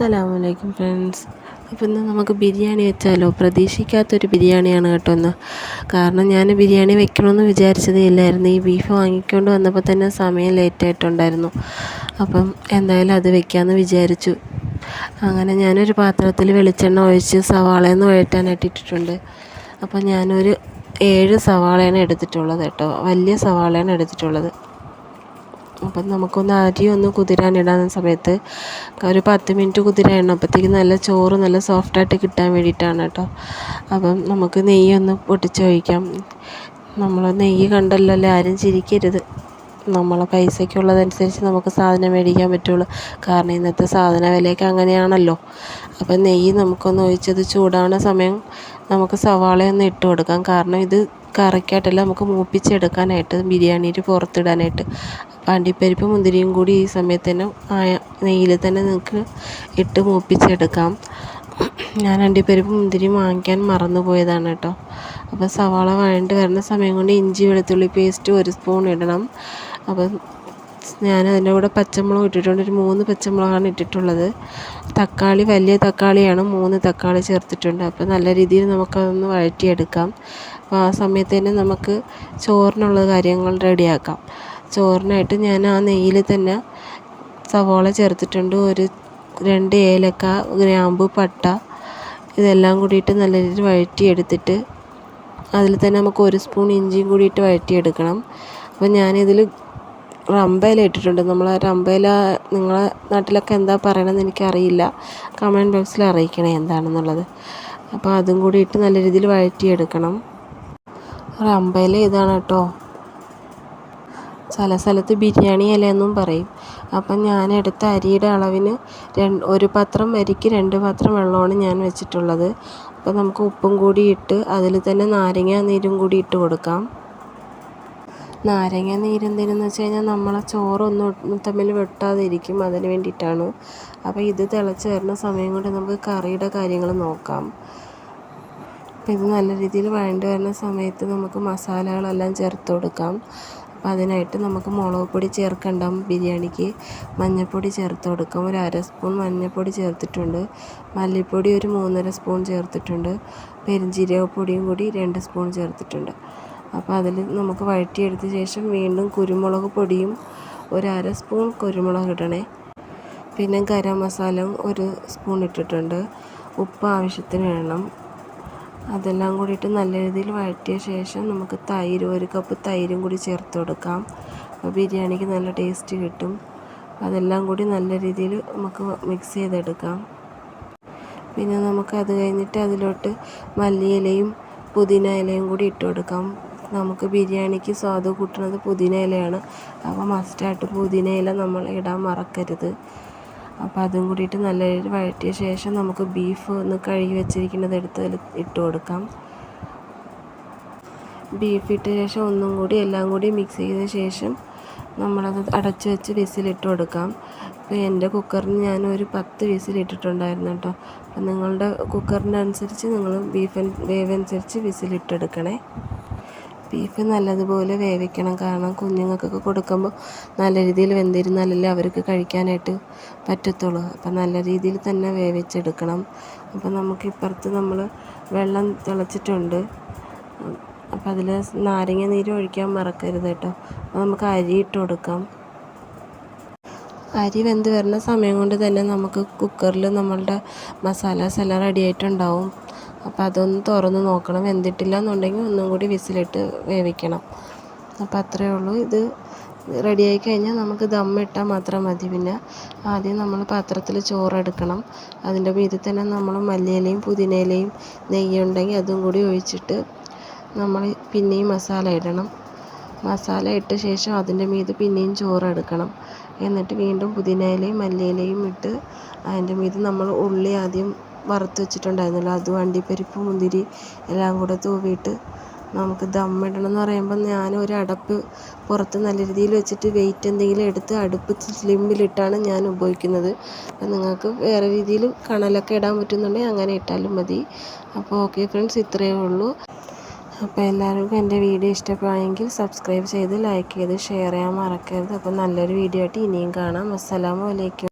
അസ്സലാമലൈക്കും ഫ്രണ്ട്സ്. അപ്പോൾ ഇന്ന് നമുക്ക് ബിരിയാണി വെച്ചാലോ? പ്രതീക്ഷിക്കാത്തൊരു ബിരിയാണിയാണ് കേട്ടോ ഇന്ന്. കാരണം ഞാൻ ബിരിയാണി വെക്കണമെന്ന് വിചാരിച്ചതേ ഇല്ലായിരുന്നു. ഈ ബീഫ് വാങ്ങിക്കൊണ്ട് വന്നപ്പോൾ തന്നെ സമയം ലേറ്റ് ആയിട്ടുണ്ടായിരുന്നു. അപ്പം എന്തായാലും അത് വെക്കാമെന്ന് വിചാരിച്ചു. അങ്ങനെ ഞാനൊരു പാത്രത്തിൽ വെളിച്ചെണ്ണ ഒഴിച്ച് സവാളയെന്ന് വഴറ്റാനായിട്ട് ഇട്ടിട്ടുണ്ട് അപ്പോൾ ഞാനൊരു ഏഴ് സവാളയാണ് എടുത്തിട്ടുള്ളത് കേട്ടോ. വലിയ സവാളയാണ് എടുത്തിട്ടുള്ളത്. അപ്പം നമുക്കൊന്ന് അരി ഒന്ന് കുതിരാനിടാൻ സമയത്ത് ഒരു പത്ത് മിനിറ്റ് കുതിരാനിടണം അപ്പോഴത്തേക്കും നല്ല ചോറ് നല്ല സോഫ്റ്റായിട്ട് കിട്ടാൻ വേണ്ടിയിട്ടാണ് കേട്ടോ. അപ്പം നമുക്ക് നെയ്യൊന്ന് പൊട്ടിച്ച് ഒഴിക്കാം. നമ്മൾ നെയ്യ് കണ്ടല്ലോ ആരും ചിരിക്കരുത്. നമ്മളെ പൈസയ്ക്കുള്ളതനുസരിച്ച് നമുക്ക് സാധനം മേടിക്കാൻ പറ്റുള്ളൂ. കാരണം ഇന്നത്തെ സാധന വിലയൊക്കെ അങ്ങനെയാണല്ലോ. അപ്പം നെയ്യ് നമുക്കൊന്ന് ഒഴിച്ചത് ചൂടാവുന്ന സമയം നമുക്ക് സവാളയൊന്ന് ഇട്ട് കൊടുക്കാം. കാരണം ഇത് കറിക്കായിട്ടല്ല നമുക്ക് മൂപ്പിച്ചെടുക്കാനായിട്ട് ബിരിയാണിയിൽ പുറത്തിടാനായിട്ട്. അണ്ടിപ്പരിപ്പ് മുന്തിരിയും കൂടി ഈ സമയത്ത് തന്നെ നെയ്യിൽ തന്നെ നിങ്ങൾക്ക് ഇട്ട് മൂപ്പിച്ചെടുക്കാം. ഞാൻ അണ്ടിപ്പരിപ്പ് മുന്തിരി വാങ്ങിക്കാൻ മറന്നു പോയതാണ് കേട്ടോ. അപ്പോൾ സവാള വഴണ്ട് വരുന്ന സമയം കൊണ്ട് ഇഞ്ചി വെളുത്തുള്ളി പേസ്റ്റ് ഒരു സ്പൂൺ ഇടണം. അപ്പം ഞാൻ അതിന്റെ കൂടെ പച്ചമുളക് ഇട്ടിട്ടുണ്ട്. ഒരു മൂന്ന് പച്ചമുളകാണ് ഇട്ടിട്ടുള്ളത്. തക്കാളി വലിയ തക്കാളിയാണ് മൂന്ന് തക്കാളി ചേർത്തിട്ടുണ്ട്. അപ്പോൾ നല്ല രീതിയിൽ നമുക്കതൊന്ന് വഴറ്റിയെടുക്കാം. അപ്പോൾ ആ സമയത്ത് തന്നെ നമുക്ക് ചോറിനുള്ള കാര്യങ്ങൾ റെഡിയാക്കാം. ചോറിനായിട്ട് ഞാൻ ആ നെയ്യിൽ തന്നെ സവോള ചേർത്തിട്ടുണ്ട്. ഒരു രണ്ട് ഏലക്ക ഗ്രാമ്പു പട്ട ഇതെല്ലാം കൂടിയിട്ട് നല്ല രീതിയിൽ വഴറ്റിയെടുത്തിട്ട് അതിൽ തന്നെ നമുക്ക് ഒരു സ്പൂൺ ഇഞ്ചിയും കൂടിയിട്ട് വഴറ്റിയെടുക്കണം. അപ്പോൾ ഞാനിതിൽ റമ്പയില ഇട്ടിട്ടുണ്ട്. നമ്മൾ റമ്പയില നിങ്ങളെ നാട്ടിലൊക്കെ എന്താ പറയണമെന്ന് എനിക്കറിയില്ല. കമന്റ് ബോക്സിൽ അറിയിക്കണേ എന്താണെന്നുള്ളത്. അപ്പോൾ അതും കൂടി ഇട്ട് നല്ല രീതിയിൽ വഴറ്റിയെടുക്കണം. റമ്പയില ഇതാണ് കേട്ടോ. ചില സ്ഥലത്ത് ബിരിയാണി ഇലയെന്നും പറയും. അപ്പം ഞാൻ എടുത്ത അരിയുടെ അളവിന് ഒരു പാത്രം അരിക്ക് രണ്ട് പാത്രം വെള്ളമാണ് ഞാൻ വെച്ചിട്ടുള്ളത്. അപ്പം നമുക്ക് ഉപ്പും കൂടി ഇട്ട് അതിൽ തന്നെ നാരങ്ങ നീരും കൂടി ഇട്ട് കൊടുക്കാം. നാരങ്ങ നീര് എന്തിനെന്ന് വെച്ച് കഴിഞ്ഞാൽ നമ്മളെ ചോറൊന്നും തമ്മിൽ വെട്ടാതിരിക്കും അതിന് വേണ്ടിയിട്ടാണ്. അപ്പോൾ ഇത് തിളച്ച് വരുന്ന സമയം കൊണ്ട് നമുക്ക് കറിയുടെ കാര്യങ്ങൾ നോക്കാം. അപ്പോൾ ഇത് നല്ല രീതിയിൽ വഴണ്ട് വരുന്ന സമയത്ത് നമുക്ക് മസാലകളെല്ലാം ചേർത്ത് കൊടുക്കാം. അപ്പോൾ അതിനായിട്ട് നമുക്ക് മുളക് പൊടി ചേർക്കണ്ട ബിരിയാണിക്ക്. മഞ്ഞൾപ്പൊടി ചേർത്ത് കൊടുക്കാം. ഒരു അര സ്പൂൺ മഞ്ഞൾപ്പൊടി ചേർത്തിട്ടുണ്ട്. മല്ലിപ്പൊടി ഒരു മൂന്നര സ്പൂൺ ചേർത്തിട്ടുണ്ട്. പെരുംജീരകപ്പൊടിയും കൂടി രണ്ട് സ്പൂൺ ചേർത്തിട്ടുണ്ട്. അപ്പോൾ അതിൽ നമുക്ക് വഴറ്റിയെടുത്ത ശേഷം വീണ്ടും കുരുമുളക് പൊടിയും ഒരു അര സ്പൂൺ കുരുമുളക് ഇടണേ. പിന്നെ ഗരം മസാലയും ഒരു സ്പൂൺ ഇട്ടിട്ടുണ്ട്. ഉപ്പ് ആവശ്യത്തിന് വേണം. അതെല്ലാം കൂടിയിട്ട് നല്ല രീതിയിൽ വഴറ്റിയ ശേഷം നമുക്ക് തൈര് ഒരു കപ്പ് തൈരും കൂടി ചേർത്ത് കൊടുക്കാം. അപ്പോൾ ബിരിയാണിക്ക് നല്ല ടേസ്റ്റ് കിട്ടും. അതെല്ലാം കൂടി നല്ല രീതിയിൽ നമുക്ക് മിക്സ് ചെയ്തെടുക്കാം. പിന്നെ നമുക്ക് അത് കഴിഞ്ഞിട്ട് അതിലോട്ട് മല്ലിയിലയും പുതിന ഇലയും കൂടി ഇട്ട് കൊടുക്കാം. നമുക്ക് ബിരിയാണിക്ക് സ്വാദ് കൂട്ടുന്നത് പുതിന ഇലയാണ്. അപ്പോൾ മസ്റ്റായിട്ട് പുതിന ഇല നമ്മൾ ഇടാൻ മറക്കരുത്. അപ്പോൾ അതും കൂടിയിട്ട് നല്ല രീതിയിൽ വഴറ്റിയ ശേഷം നമുക്ക് ബീഫ് ഒന്ന് കഴുകി വെച്ചിരിക്കുന്നത് എടുത്ത് ഇട്ട് കൊടുക്കാം. ബീഫ് ഇട്ട ശേഷം ഒന്നും കൂടി എല്ലാം കൂടി മിക്സ് ചെയ്ത ശേഷം നമ്മളത് അടച്ചു വെച്ച് വിസിലിട്ട് കൊടുക്കാം. ഇപ്പോൾ എന്റെ കുക്കറിന് ഞാൻ ഒരു പത്ത് വിസിലിട്ടിട്ടുണ്ടായിരുന്നു കേട്ടോ. അപ്പം നിങ്ങളുടെ കുക്കറിന്റെ അനുസരിച്ച് നിങ്ങൾ ബീഫ് വേവ് അനുസരിച്ച് വിസിലിട്ടെടുക്കണേ ബീഫ് നല്ലതുപോലെ വേവിക്കണം. കാരണം കുഞ്ഞുങ്ങൾക്കൊക്കെ കൊടുക്കുമ്പോൾ നല്ല രീതിയിൽ വെന്തിരുന്നാലല്ലേ അവർക്ക് കഴിക്കാനായിട്ട് പറ്റത്തുള്ളൂ. അപ്പം നല്ല രീതിയിൽ തന്നെ വേവിച്ചെടുക്കണം. അപ്പം നമുക്ക് ഇപ്പുറത്ത് നമ്മൾ വെള്ളം തിളച്ചിട്ടുണ്ട്. അപ്പം അതിൽ നാരങ്ങ നീര് ഒഴിക്കാൻ മറക്കരുത് കേട്ടോ. അപ്പോൾ നമുക്ക് അരി ഇട്ട് കൊടുക്കാം. അരി വെന്ത് വരുന്ന സമയം കൊണ്ട് തന്നെ നമുക്ക് കുക്കറിൽ നമ്മളുടെ മസാലാസ് എല്ലാം റെഡി ആയിട്ടുണ്ടാവും. അപ്പോൾ അതൊന്ന് തുറന്ന് നോക്കണം. വെന്തിട്ടില്ല എന്നുണ്ടെങ്കിൽ ഒന്നും കൂടി വിസിലിട്ട് വേവിക്കണം. അപ്പോൾ അത്രയേ ഉള്ളൂ. ഇത് റെഡിയായി കഴിഞ്ഞാൽ നമുക്ക് ദമ്മിട്ടാൽ മാത്രം മതി. പിന്നെ ആദ്യം നമ്മൾ പാത്രത്തിൽ ചോറെടുക്കണം. അതിന്റെ മീതെ തന്നെ നമ്മൾ മല്ലിയിലയും പുതിനയിലയും നെയ്യുണ്ടെങ്കിൽ അതും കൂടി ഒഴിച്ചിട്ട് നമ്മൾ പിന്നെയും മസാല ഇടണം. മസാല ഇട്ട ശേഷം അതിന്റെ മീതെ പിന്നെയും ചോറെടുക്കണം. എന്നിട്ട് വീണ്ടും പുതിനയിലയും മല്ലിയിലയും ഇട്ട് അതിന്റെ മീതെ നമ്മൾ ഉള്ളി ആദ്യം വറുത്ത് വെച്ചിട്ടുണ്ടായിരുന്നല്ലോ. അതും അണ്ടിപ്പരിപ്പ് മുന്തിരി എല്ലാം കൂടെ തൂവിയിട്ട് നമുക്ക് ദമ്മിടണം എന്ന് പറയുമ്പോൾ ഞാൻ ഒരു അടപ്പ് പുറത്ത് നല്ല രീതിയിൽ വെച്ചിട്ട് വെയിറ്റ് എന്തെങ്കിലും എടുത്ത് അടുപ്പ് സ്ലിമ്മിലിട്ടാണ് ഞാൻ ഉപയോഗിക്കുന്നത്. അപ്പം നിങ്ങൾക്ക് വേറെ രീതിയിൽ കണലൊക്കെ ഇടാൻ പറ്റുന്നുണ്ടെങ്കിൽ അങ്ങനെ ഇട്ടാലും മതി. അപ്പോൾ ഓക്കെ ഫ്രണ്ട്സ് ഇത്രയേ ഉള്ളൂ. അപ്പോൾ എല്ലാവർക്കും എന്റെ വീഡിയോ ഇഷ്ടപ്പെടുകയാണെങ്കിൽ സബ്സ്ക്രൈബ് ചെയ്ത് ലൈക്ക് ചെയ്ത് ഷെയർ ചെയ്യാൻ മറക്കരുത്. അപ്പോൾ നല്ലൊരു വീഡിയോ ആയിട്ട് ഇനിയും കാണാം. അസ്സലാമു അലൈക്കും.